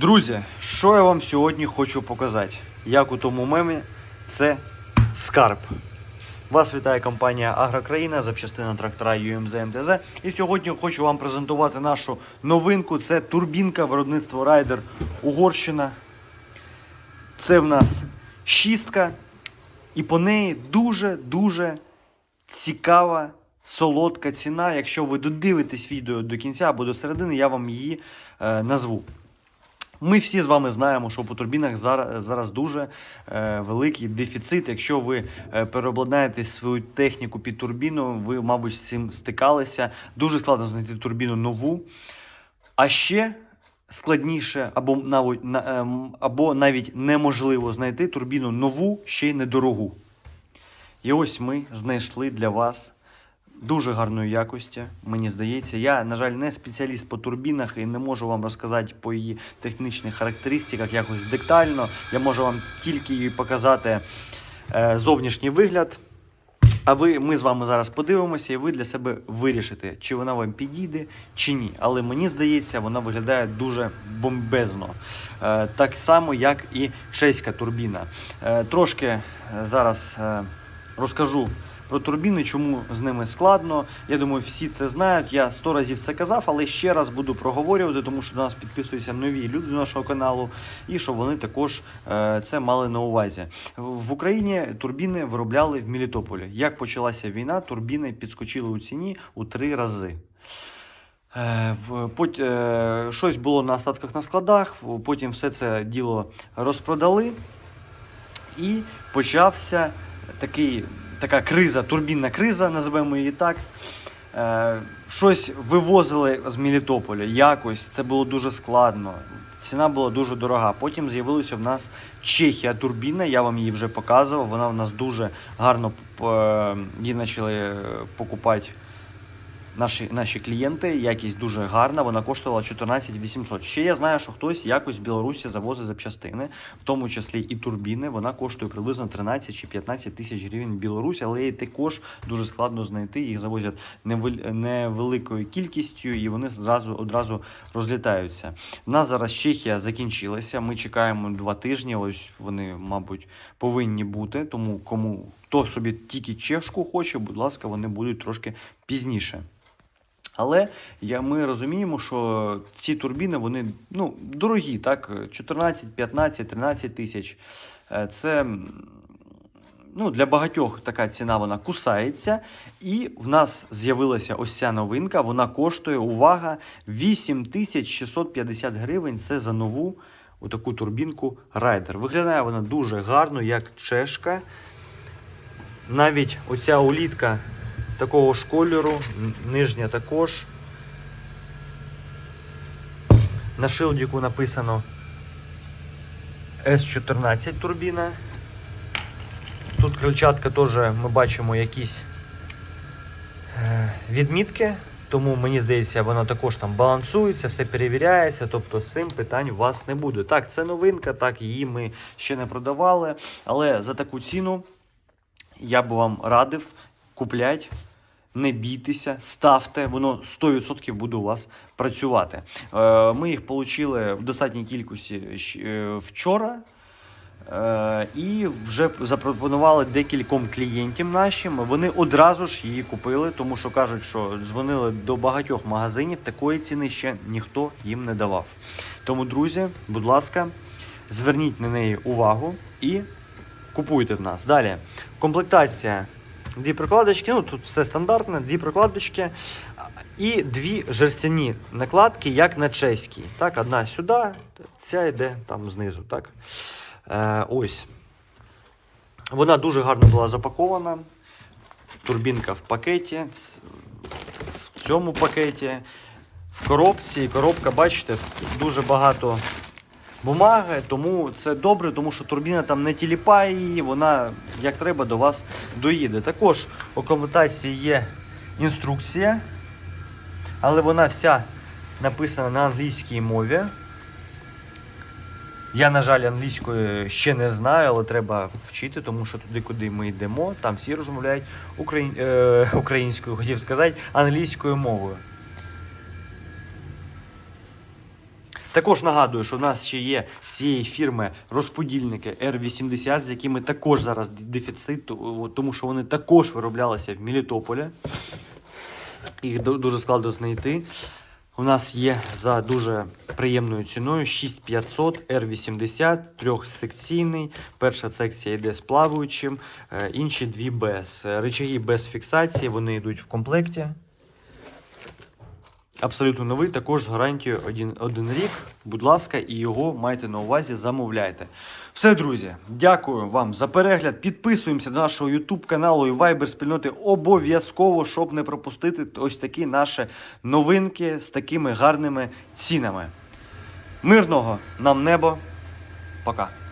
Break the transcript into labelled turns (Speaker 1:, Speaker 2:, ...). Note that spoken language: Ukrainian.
Speaker 1: Друзі, що я вам сьогодні хочу показати? Як у тому мемі, це скарб. Вас вітає компанія Агрокраїна, запчастина трактора UMZ МТЗ. І сьогодні хочу вам презентувати нашу новинку. Це турбінка виробництва Райдер Угорщина. Це в нас шістка. І по неї дуже-дуже цікава, солодка ціна. Якщо ви додивитесь відео до кінця або до середини, я вам її е, назву. Ми всі з вами знаємо, що по турбінах зараз, зараз дуже е, великий дефіцит. Якщо ви е, переобладнаєте свою техніку під турбіну, ви, мабуть, з цим стикалися. Дуже складно знайти турбіну нову. А ще складніше, або навіть, на- ем, або навіть неможливо знайти турбіну нову, ще й недорогу. І ось ми знайшли для вас дуже гарної якості, мені здається. Я, на жаль, не спеціаліст по турбінах і не можу вам розказати по її технічних характеристиках якось детально. Я можу вам тільки її показати е, зовнішній вигляд. А ви, ми з вами зараз подивимося, і ви для себе вирішите, чи вона вам підійде, чи ні. Але мені здається, вона виглядає дуже бомбезно. Е, так само, як і чеська турбіна. Е, трошки зараз розкажу про турбіни, чому з ними складно. Я думаю, всі це знають. Я сто разів це казав, але ще раз буду проговорювати, тому що до нас підписуються нові люди до нашого каналу, і щоб вони також е, це мали на увазі. В Україні турбіни виробляли в Мелітополі. Як почалася війна, турбіни підскочили у ціні у три рази. Е, пот- е, Щось було на остатках на складах, потім все це діло розпродали. І почався такий, така криза, турбінна криза, називаємо її так. Е, щось вивозили з Мелітополя якось, це було дуже складно. Ціна була дуже дорога. Потім з'явилася в нас Чехія турбіна, я вам її вже показував. Вона в нас дуже гарно е, її почали е, покупати наші, наші клієнти. Якість дуже гарна, вона коштувала 14 800. Ще я знаю, що хтось якось з Білорусі завозить запчастини, в тому числі і турбіни. Вона коштує приблизно 13 чи 15 тисяч гривень в Білорусі, але її також дуже складно знайти. Їх завозять невел- невеликою кількістю і вони зразу одразу розлітаються. В нас зараз Чехія закінчилася. Ми чекаємо два тижні. Ось вони, мабуть, повинні бути. Тому кому хто собі тільки чешку хоче, будь ласка, вони будуть трошки пізніше. Але я, ми розуміємо, що ці турбіни вони ну, дорогі, так? 14, 15, 13 тисяч. Е, Це ну, для багатьох така ціна вона кусається. І в нас з'явилася ось ця новинка. Вона коштує, увага, 8650 гривень. Це за нову отаку турбінку Райдер. Виглядає вона дуже гарно, як чешка. Навіть оця улітка такого ж кольору, нижня також. На шилдіку написано S14 турбіна. Тут крильчатка теж ми бачимо якісь е, відмітки, тому мені здається, вона також там балансується, все перевіряється, тобто з цим питань у вас не буде. Так, це новинка, так, її ми ще не продавали, але за таку ціну я би вам радив купляти. Не бійтеся, ставте, воно 100% буде у вас працювати. Е, Ми їх отримали в достатній кількості е, вчора. Е, І вже запропонували декільком клієнтам нашим. Вони одразу ж її купили, тому що кажуть, що дзвонили до багатьох магазинів. Такої ціни ще ніхто їм не давав. Тому, друзі, будь ласка, зверніть на неї увагу і купуйте в нас. Далі. Комплектація. Дві прокладочки, ну тут все стандартне, дві прокладочки і дві жерстяні накладки, як на чеській. Так, одна сюди, ця йде там знизу. Так. Е, ось. Вона дуже гарно була запакована. Турбінка в пакеті. В цьому пакеті. В коробці. Коробка, бачите, дуже багато бумаги, тому це добре, тому що турбіна там не тіліпає її, вона як треба до вас доїде. Також у комплектації є інструкція, але вона вся написана на англійській мові. Я, на жаль, англійської ще не знаю, але треба вчити, тому що туди, куди ми йдемо, там всі розмовляють е... українською, хотів сказати, англійською мовою. Також нагадую, що в нас ще є цієї фірми розподільники R80, з якими також зараз дефіцит, тому що вони також вироблялися в Мелітополі. Їх дуже складно знайти. У нас є за дуже приємною ціною 6500 R80, трьохсекційний. Перша секція йде з плаваючим, е, інші дві без. Рычаги без фіксації, вони йдуть в комплекті. Абсолютно новий, також з гарантією один, один рік. Будь ласка, і його майте на увазі, замовляйте. Все, друзі, дякую вам за перегляд. Підписуємося до нашого YouTube каналу і Viber спільноти обов'язково, щоб не пропустити ось такі наші новинки з такими гарними цінами. Мирного нам небо. Пока.